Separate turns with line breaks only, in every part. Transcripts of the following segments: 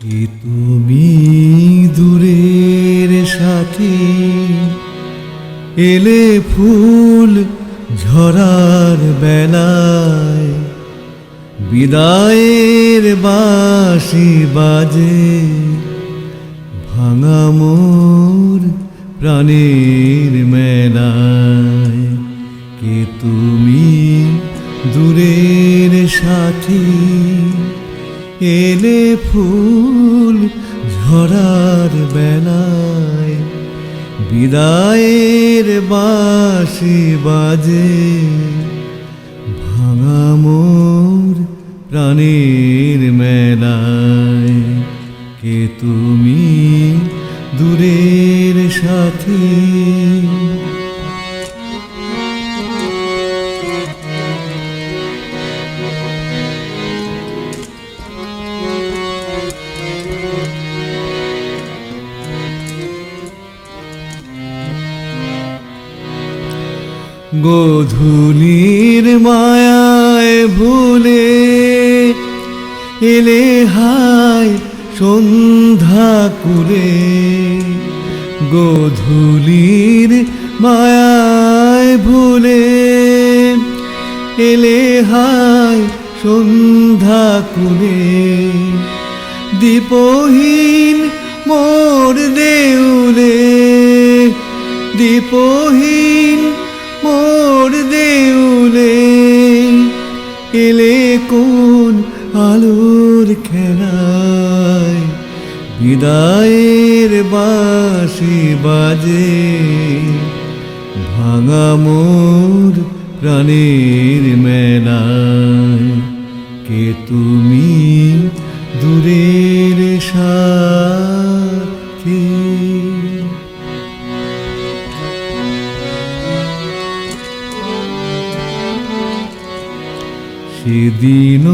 কি তুমি দূরের সাথী এলে ফুল ঝরার বেলায়? বিদায়ের বাসি বাজে, ভাঙা মোর প্রাণের মেলায়। কে তুমি দূরের সাথী এলে ফুল ঝরার বেলায় বিদায়ের বাঁশি বাজে, ভাঙা মোর প্রাণের মেলায়। কে তুমি দূরের সাথী? গোধূলির মায়ায় ভুলে এলে হায় সন্ধ্যা কুলে। গোধূলির মায়ায় ভুলে এলে হায় সন্ধ্যা কুলে। দীপহীন মোর দেউলে, দীপহীন মোর দেউলে এলে কোন আলোর খেলায়? বিদায়ের বাঁশি বাজে, ভাঙা মোর প্রাণের মেলায়। কে তুমি দূরের সাথী? সেদিন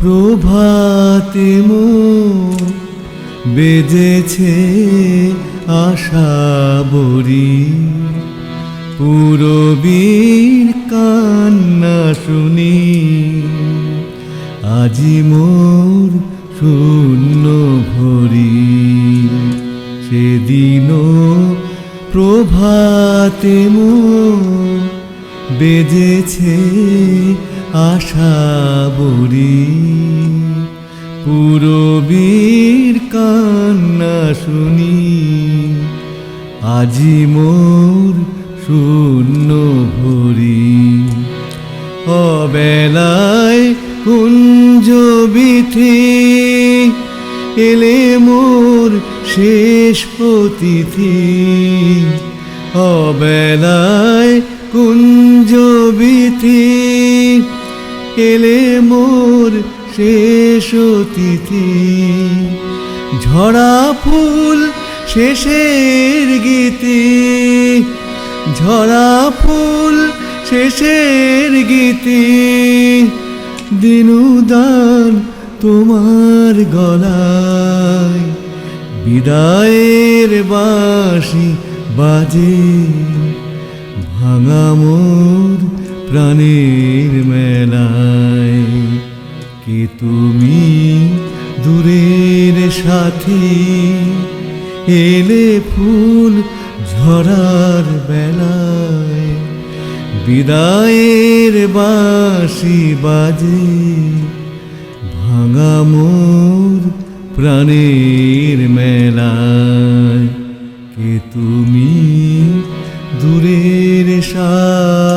প্রভাতে মো বেজেছে আশা বরি। পুরবীর কান্না শুনি, আজি মোর শূন্য ভরি। সেদিন প্রভাতে মো বেজেছে আশা বরি পুরবীর কান্না শুনি। আজি মোর শূন্য ভরি অবেলায় কুঞ্জ বিথি, এলে মোর শেষ পতিথি অবেলায় কুঞ্জ বিথি এলে মোর শেষ অতিথি। ঝরা ফুল শেষের গীতি। ঝরা ফুল শেষের গীতি। দিনুদান তোমার গলায়। বিদায়ের বাঁশি বাজে। ভাঙা মোর প্রাণের মেলায় কে তুমি দূরের সাথী এলে ফুল ঝরার বেলায়? বিদায়ের বাঁশি বাজে, ভাঙা মোর প্রাণের মেলায়। কে তুমি দূরের সাথী